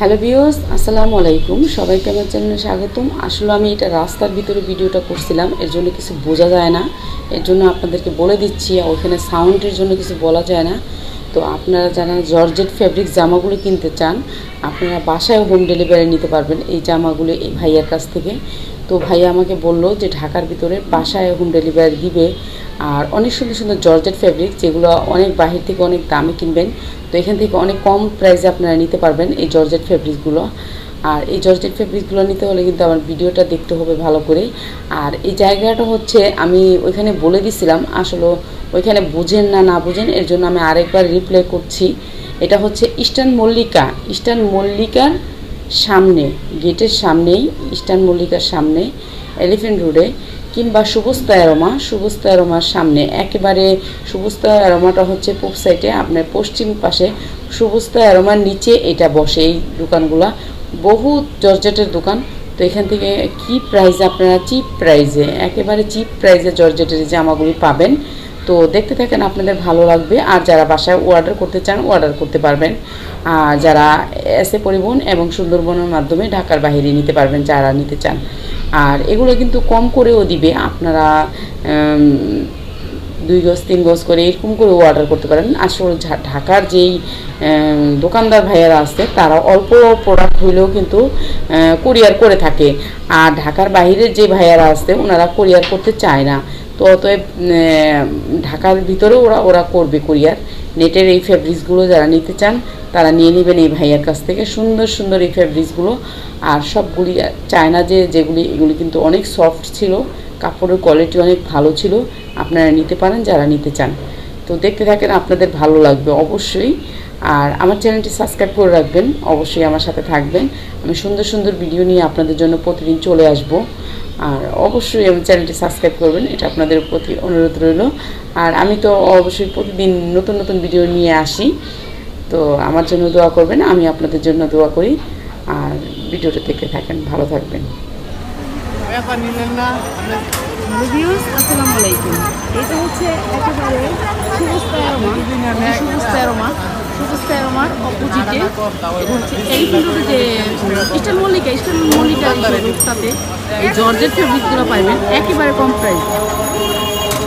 Hello বিওস আসসালামু আলাইকুম। সবাইকে আমার চ্যানেলে স্বাগতম। আসলে আমি এটা রাস্তার ভিতরে ভিডিওটা করছিলাম, এর জন্য কিছু বোঝা যায় না। এর জন্য আপনাদেরকে বলে দিচ্ছি ওখানে সাউন্ডের জন্য কিছু বলা যায় না। তো আপনারা যারা জর্জেট ফ্যাব্রিক জামাগুলো কিনতে চান, আপনারা বাসায় হোম ডেলিভারি নিতে পারবেন এই জামাগুলো এই ভাইয়ার কাছ থেকে। তো ভাইয়া আমাকে বলল যে ঢাকার ভিতরে বাসায় হোম ডেলিভারি দিবে। আর অনেক সুন্দর সুন্দর জর্জেট ফ্যাব্রিক যেগুলো অনেক বাহির থেকে অনেক দামে কিনবেন। তো এখান থেকে অনেক কম প্রাইসে আপনারা নিতে পারবেন এই জর্জেট ফ্যাব্রিকগুলো আর এই জর্জেট ফ্যাব্রিকগুলো নিতে হলে কিন্তু আমার ভিডিওটা দেখতে হবে ভালো করে। আর এই জায়গাটা হচ্ছে, আমি ওইখানে বলে দিছিলাম, আসলে ওইখানে বুঝেন না না বুঝেন, এর জন্য আমি আরেকবার রিপ্লাই করছি। এটা হচ্ছে ইস্টার্ন মল্লিকা। ইস্টার্ন মল্লিকার সামনে, গেটের সামনেই, ইস্টার্ন মল্লিকার সামনে এলিফেন্ট রোডে কিংবা সুবস্তা অ্যারোমা, সুবস্তা অ্যারোমার সামনে একেবারে সুবস্তা অ্যারোমাটা হচ্ছে পূব সাইডে, আপনার পশ্চিম পাশে সুবস্তা অ্যারোমার নিচে এটা বসে এই দোকানগুলা। বহু জর্জেটের দোকান। তো এখান থেকে কি প্রাইসে আপনারা চিপ প্রাইজে একেবারে চিপ প্রাইজে জর্জেটের জামাগুলি পাবেন। তো দেখতে থাকেন, আপনাদের ভালো লাগবে। আর যারা বাসায় অর্ডার করতে চান অর্ডার করতে পারবেন। আর যারা এসে পরিবহন এবং সুন্দরবনের মাধ্যমে ঢাকার বাহিরে নিতে পারবেন, যারা নিতে চান। আর এগুলো কিন্তু কম করেও দিবে। আপনারা দুই গজ, তিন গজ করে এরকম করে অর্ডার করতে পারেন। আসলে ঢাকার যেই দোকানদার ভাইয়ারা আছে, তারা অল্প প্রোডাক্ট হইলেও কিন্তু কুরিয়ার করে থাকে। আর ঢাকার বাহিরের যে ভাইয়ারা আছে, ওনারা কুরিয়ার করতে চায় না। তো অতএব ঢাকার ভিতরে ওরা ওরা করবে কুরিয়ার। নেটের এই ফেব্রিক্সগুলো যারা নিতে চান, তারা নিয়ে নেবেন এই ভাইয়ার কাছ থেকে। সুন্দর সুন্দর এই ফেব্রিক্সগুলো। আর সবগুলি, চায়না যে, যেগুলি, এগুলি কিন্তু অনেক সফট ছিল। কাপড়ের কোয়ালিটি অনেক ভালো ছিল। আপনারা নিতে পারেন, যারা নিতে চান। তো দেখতে থাকেন, আপনাদের ভালো লাগবে অবশ্যই। আর আমার চ্যানেলটি সাবস্ক্রাইব করে রাখবেন। অবশ্যই আমার সাথে থাকবেন। আমি সুন্দর সুন্দর ভিডিও নিয়ে আপনাদের জন্য প্রতিদিন চলে আসব। আর অবশ্যই আমার চ্যানেলটি সাবস্ক্রাইব করবেন এটা আপনাদের প্রতি অনুরোধ রইল। আর আমি তো অবশ্যই প্রতিদিন নতুন নতুন ভিডিও নিয়ে আসি তো আমার জন্য দোয়া করবেন আমি আপনাদের জন্য দোয়া করি। আর ভিডিওটা দেখতে থাকেন ভালো থাকবেন। আসসালামু আলাইকুম। এটা হচ্ছে একেবারে সুবস্তায়রমা সুবস্তায়রমা সুবস্তায়রমার অপোজিটে হচ্ছে এই কিন্তু যে ইস্টার্ন মল্লিকা ইস্টার্ন মল্লিকা রূপটাতে এই জর্জেট ফেব্রিকগুলো পাইবেন একেবারে কম প্রাইস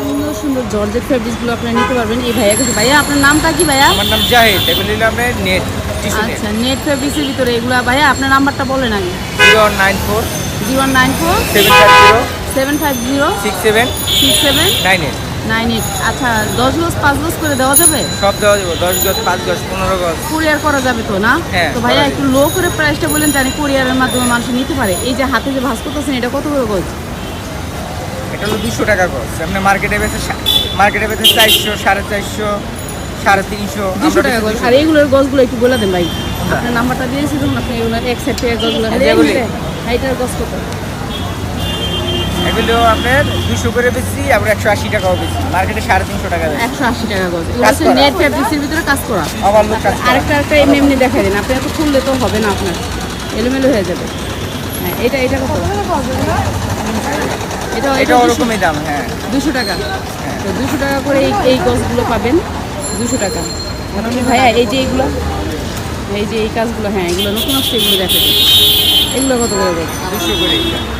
সুন্দর সুন্দর জর্জেট ফেব্রিকগুলো আপনারা নিতে পারবেন। এই ভাইয়া কাছে ভাইয়া আপনার নামটা কি ভাইয়া? আমার নাম জাহিদ এগুলো নিলাম আপনার নেট আচ্ছা নেট ফেব্রিক্সের ভিতরে এগুলো ভাইয়া আপনার নাম্বারটা বলেন আগে। Zero nine four zero nine four seven five zero seven five zero six seven six seven nine eight nine eight আচ্ছা দশ গজ পাঁচ গজ করে দেওয়া যাবে? সব দেওয়া যাবে দশ গজ পাঁচ গজ পনেরো গজ। কুরিয়ার করা যাবে তো না? হ্যাঁ, তো ভাইয়া একটু লো করে প্রাইসটা বলেন জানি কুরিয়ারের মাধ্যমে মানুষ নিতে পারে। এই যে হাতে যে ভাস করতেছেন এটা কত করে গজ? এটা হলো দুশো টাকা গজ। আপনি মার্কেটে বেছে মার্কেটে বেছে চারশো সাড়ে চারশো সাড়ে তিনশো দুশো টাকা গজ। আর এইগুলোর গজগুলো একটু বলে দেন ভাই। আপনার নাম্বারটা দিয়েছি তখন আপনি এগুলো এক সাইড থেকে গজগুলো যেগুলি? এইটার গজ কত? এগুলো আপনার দুশো করে বেশি আমরা একশো আশি টাকাও বেশি মার্কেটে সাড়ে তিনশো টাকা একশো আশি টাকা করা। নেট ফ্যাব্রিক্সের ভিতরে কাজ করা। আমার লোক। আরেকটা আরেকটা এমনি এমনি দেখাই দিন। আপনি এত খুললে তো হবে না আপনার। এলোমেলো হয়ে যাবে। হ্যাঁ এটা এটা কত? এটা এটা এটা ওরকমই দাম হ্যাঁ। দুশো টাকা। তো দুশো টাকা করে এই এই গছগুলো পাবেন। দুশো টাকা। ভাইয়া এই যে এইগুলো এই যে এই কাজগুলো হ্যাঁ এগুলো নতুন আসছে এগুলো দেখে দিন। এগুলো কত করে গজ দুশো করে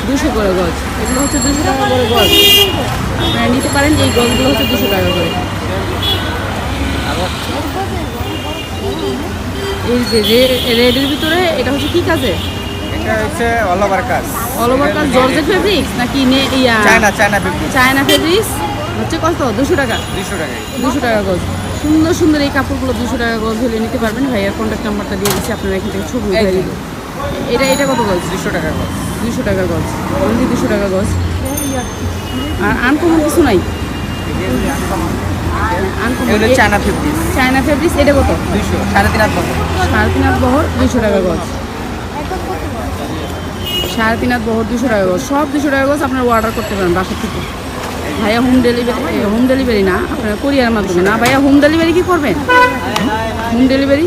দুশো করে গজ এগুলো হচ্ছে দুশো টাকা করে গজ আপনারা নিতে পারেন এই গজগুলো হচ্ছে দুশো টাকা করে। এই যে রেডের ভিতরে এটা হচ্ছে কি কাজে? এটা হচ্ছে অল ওভার কাজ। অল ওভার কাজ জর্জেট ফেব্রিক্স নাকি নে ইয়া? চায়না চায়না বিক্রি চায়না ফেব্রিক্স হচ্ছে কত? দুশো টাকা? দুশো টাকায় দুশো টাকা গজ সুন্দর সুন্দর এই কাপড়গুলো দুশো টাকা গজ হলে নিতে পারবেন। ভাইয়ার কন্ট্যাক্ট নাম্বারটা দিয়ে দিচ্ছি আপনারা এখান থেকে ছবি উঠে এটা এটা কত গজ? দুশো টাকা গজ। দুশো টাকা গজ। অনলি দুশো টাকা গজ। আর আনকমন কিছু নাই? চায়না ফিফটি চায়না ফেব্রিক্স এটা কত? দুশো সাড়ে তিন সাড়ে তিন বহর দুশো টাকা গজ। সাড়ে তিন বহর দুশো টাকা গজ। সব দুশো টাকা গজ আপনারা অর্ডার করতে পারেন বাসা থেকে। ভাইয়া হোম ডেলিভারি হোম ডেলিভারি না আপনারা কোরিয়ার মাধ্যমে না। ভাইয়া হোম ডেলিভারি কি করবেন? হোম ডেলিভারি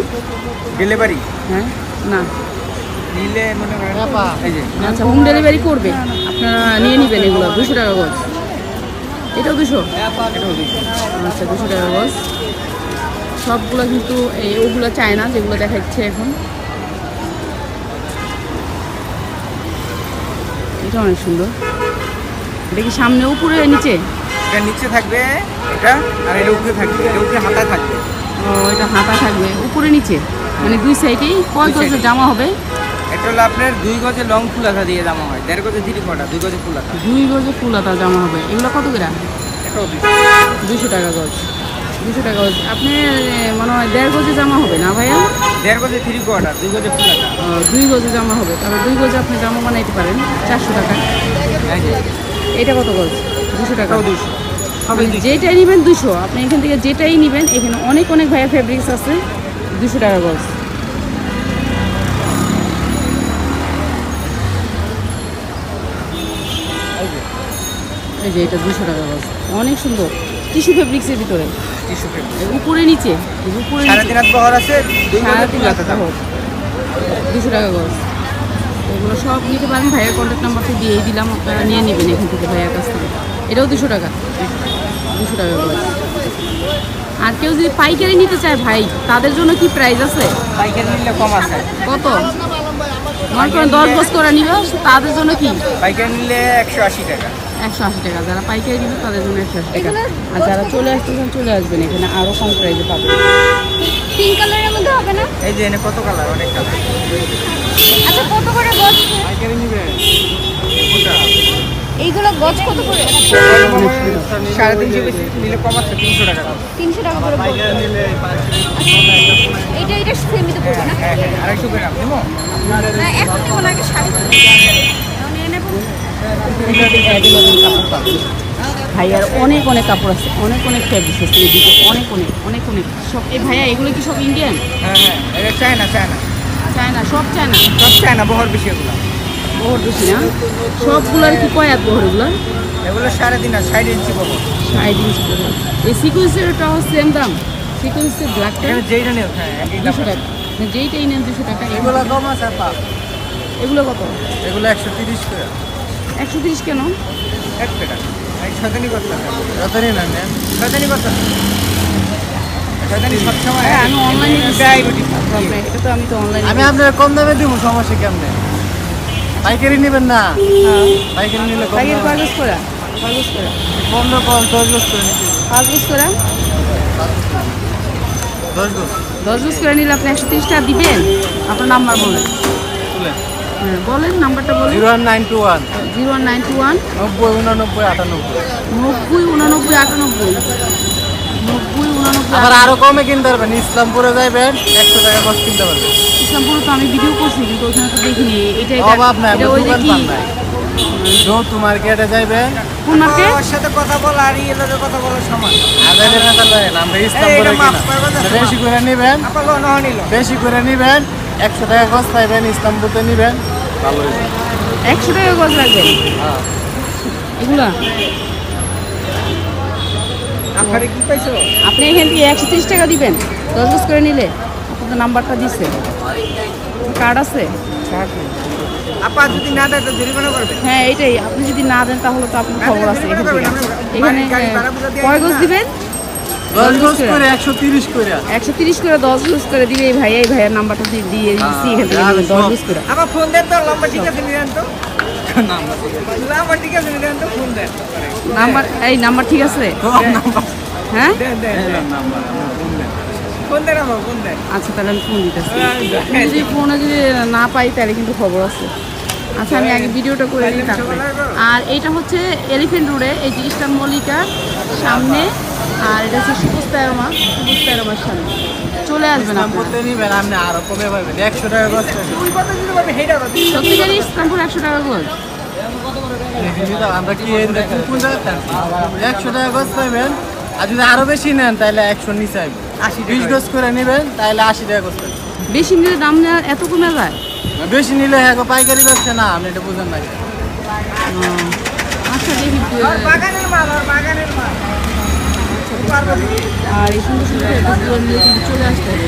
ডেলিভারি হ্যাঁ না। হ্যাঁ, আচ্ছা হোম ডেলিভারি করবে। আপনারা নিয়ে নেবেন এগুলো দুশো টাকা গজ। এটাও হ্যাঁ, দুশো? আচ্ছা দুশো টাকা গজ। সবগুলো কিন্তু এই ওগুলো চায় না যেগুলো দেখাচ্ছে এখন। এটা অনেক সুন্দর। এটা কি সামনে উপরে নিচে? এটা নিচে থাকবে এটা আর উপরে থাকবে। এটা উপরে হাতা থাকবে। ও এটা হাতা থাকবে। উপরে নিচে? মানে দুই সাইডেই কয় গজের জামা হবে? এটা হলো আপনার দুই গজে লং দিয়ে জামা হয়। দেড় গজে দুই গজে দুই গজে ফুলাতা জামা হবে। এগুলো কত করে? দুশো টাকা গজ। দুশো টাকা গজ। আপনি মনে হয় দেড় গজে জামা হবে না ভাইয়া? দেড় গজে থ্রি কোয়ার্টার দুই গজে দুই গজে জামা হবে। তাহলে দুই গজে আপনি জামা বানাইতে পারেন। চারশো টাকা। এটা কত গজ? দুশো টাকা। দুশো যেটাই নেবেন দুশো আপনি এখান থেকে যেটাই নেবেন এখানে অনেক অনেক ভাইয়া ফেব্রিক্স আছে। দুশো টাকা গজ। যে এটা দুশো টাকা গজ। অনেক সুন্দর। টিস্যু ফেব্রিক্সের ভিতরে। টিস্যু উপরে নিচে। উপরে সাড়ে তিন হাত বহর আছে সাড়ে তিন ফুলাথা হাজার হোক দুশো টাকা গজ। এগুলো সব নিতে পারেন। ভাইয়ের কন্ট্যাক্ট নাম্বারটা দিয়েই দিলাম। আপনারা নিয়ে নেবেন এখান থেকে ভাইয়ের কাছ থেকে। এটাও দুশো টাকা। দুশো টাকা গজ। আর কেউ যদি পাইকারি নিতে চায় ভাই তাদের জন্য কি প্রাইস আছে? পাইকারি নিলে কম আছে। কত? মনে করেন দশ গজ করে নিবে তাদের জন্য কি? পাইকারি নিলে একশো আশি টাকা। একশো আশি টাকা। যারা পাইকারি নিবে তাদের জন্য একশো আশি টাকা। আর যারা চলে আসতেছেন চলে আসবেন এখানে। আরও কম প্রাইসে পাবেন। পিঙ্ক কালারের মধ্যে হবে না? এই যে এনে কত কালার? অনেক কালার। আচ্ছা কত করে গজ পাইকারি নিবে? এইগুলো গজ কত করে? সাড়ে তিনশো বেশি নিলে কম আছে তিনশো টাকা তিনশো টাকা করে এটা এটা সেমিতে পড়বে না? আড়াইশো গ্রাম নেব? না এখন নেব না আগে। কাপড় পাবেন ভাইয়ার অনেক অনেক কাপড় আছে অনেক অনেক ফেব্রিক্স আছে এদিকে অনেক অনেক অনেক অনেক সব। এই ভাইয়া এগুলো কি সব ইন্ডিয়ান হ্যাঁ হ্যাঁ চায়না চায়না চায়না সব চায়না সব চায়না বহর বেশি এগুলো। বহর বেশি না? সবগুলোর কি কয় এত বহর এগুলো? এগুলো সাড়ে তিন আর ষাট ইঞ্চি বহর। ষাট ইঞ্চি করে এই সিকুয়েন্সেরটাও সেম দাম? সিকুয়েন্সের ব্ল্যাকটা যেইটা নেও হ্যাঁ দুশো টাকা। যেইটাই নেন দুশো টাকা। এগুলো কম আছে এগুলো কত? এগুলো একশো তিরিশ করে। একশো তিরিশ কেন? না হ্যাঁ, আমি অনলাইনে এটা তো আমি তো অনলাইনে আমি আপনার কম দামে দিব সমস্যা কেমনে? পাইকারি নেবেন না? পাইকারি নিলে কম দামে। কাগজ করা কাগজ করা। পনেরো পনেরো দশ গোস করে পাঁচ করা? দশ দশ গজ করে নিলে আপনি একশো তিরিশ টাকা দিবেন? আপনার নাম্বার বলেন হ্যাঁ বলেন নাম্বারটা বলেন। Zero one nine two one. Zero one nine two one. নব্বই উনানব্বই আটানব্বই। নব্বই উনানব্বই আটানব্বই। নব্বই উনানব্বই আবার আরও কমে কিনতে পারবেন। ইসলামপুরে যাইবেন একশো টাকা গছ কিনতে পারবেন। ইসলামপুরে তো আমি ভিডিও করছি কিন্তু ওখানে তো দেখিনি। এটা এটা অভাব নাই এটা ওই যে দোকান কি? পান নাই। যৌতু মার্কেটে যাইবেন। কোন মার্কেট? ওর সাথে কথা বলা আর কথা বলা সমান আদারের নেতা লাগেন আমরা ইসলামপুরে কিনা। করবেন না? বেশি করে নিবেন। বেশি করে একশো টাকা গছ পাইবেন ইসলামপুরতে নিবেন। একশো টাকা গজ রাখবেন হ্যাঁ। এগুলা? আপনি এখান থেকে একশো তিরিশ টাকা দিবেন। দশ গজ করে নিলে। আপনার নাম্বারটা দিচ্ছে কার্ড আছে? আপা যদি না জরিমানা করবে? হ্যাঁ এইটাই আপনি যদি না দেন তাহলে তো আপনার খবর আছে এখান আমরা- এখানে হ্যাঁ, কয় গজ দিবেন? একশো তিরিশ করে। দশ করে দিবে এই ভাই এই ভাইয়ের নাম্বারটা দিয়ে দিয়ে দিচ্ছি এখান থেকে। হ্যাঁ, দশ গজ করে। আপা ফোন দেন তো লম্বা ঠিক আছে নিলেন তো। লম্বা ঠিক আছে নিলেন তো ফোন দেন। নাম্বার এই নাম্বার ঠিক আছে? হ্যাঁ? দেন দেন। ফোন দেন। আচ্ছা তাহলে আমি ফোন দিতেছি। হ্যাঁ, যদি ফোনে যদি না পাই তাহলে কিন্তু খবর আছে। আচ্ছা আমি আগে ভিডিওটা করে দিই তারপরে। আর এইটা হচ্ছে এলিফেন্ট রোডে এই যে ইস্টার্ন মল্লিকার সামনে আর এটা হচ্ছে সুপুস প্যারোমা সুপুস সামনে চলে আসবেন সত্যিকারই ইসলামপুর একশো টাকা গোল আমরা কি? একশো টাকা পাইবেন আর যদি আরও বেশি নেন তাহলে একশো নিচে আশি বিশ গছ করে। নেবেন তাহলে আশি টাকা পাইবেন বেশি নিলে দাম নেওয়া এত কমে যায়? বেশি নিলে হ্যাঁ পাইকারি ব্যবসা না আপনি এটা বুঝেন না ও, আচ্ছা দেখি। বাগানের মাল বাগানের মাল। আর এই সুন্দর সুন্দর নিয়ে কিন্তু চলে আসতে হবে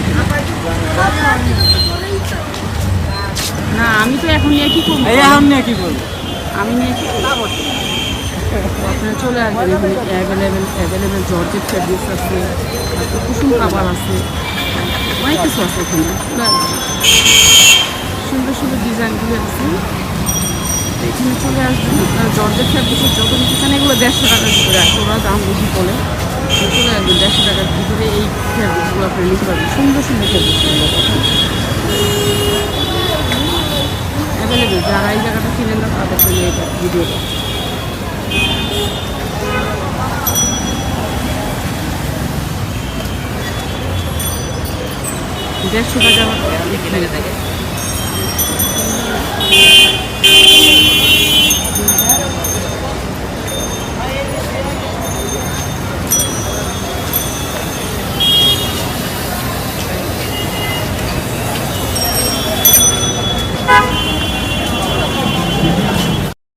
না আমি তো এখন নিয়ে কি করব? এখন নিয়ে কি বলব আমি নিয়ে কি করব? আপনারা চলে আসবেন এখানে অ্যাভেলেবেল অ্যাভেলেবেল জর্জেট ফেব্রিক্স আছে তারপর কুসুম কাবার আছে অনেক কিছু আছে এখানে। সুন্দর সুন্দর ডিজাইনগুলো আছে। এখানে চলে আসবেন জর্জের ফ্যাব্রিকের যত নিতে চান এগুলো দেড়শো ভিতরে আছে ওরা দাম বেশি বলে। তো দেড়শো টাকার ভিতরে এই ফ্যাব্রিকগুলো আপনি নিতে পারবেন। সুন্দর সুন্দর ফ্যাব্রিকগুলো অ্যাভেলেবেল যারা এই জায়গাটা কিনেন না তাদের জন্য এটা ভিডিওটা। দেড়শো টাকা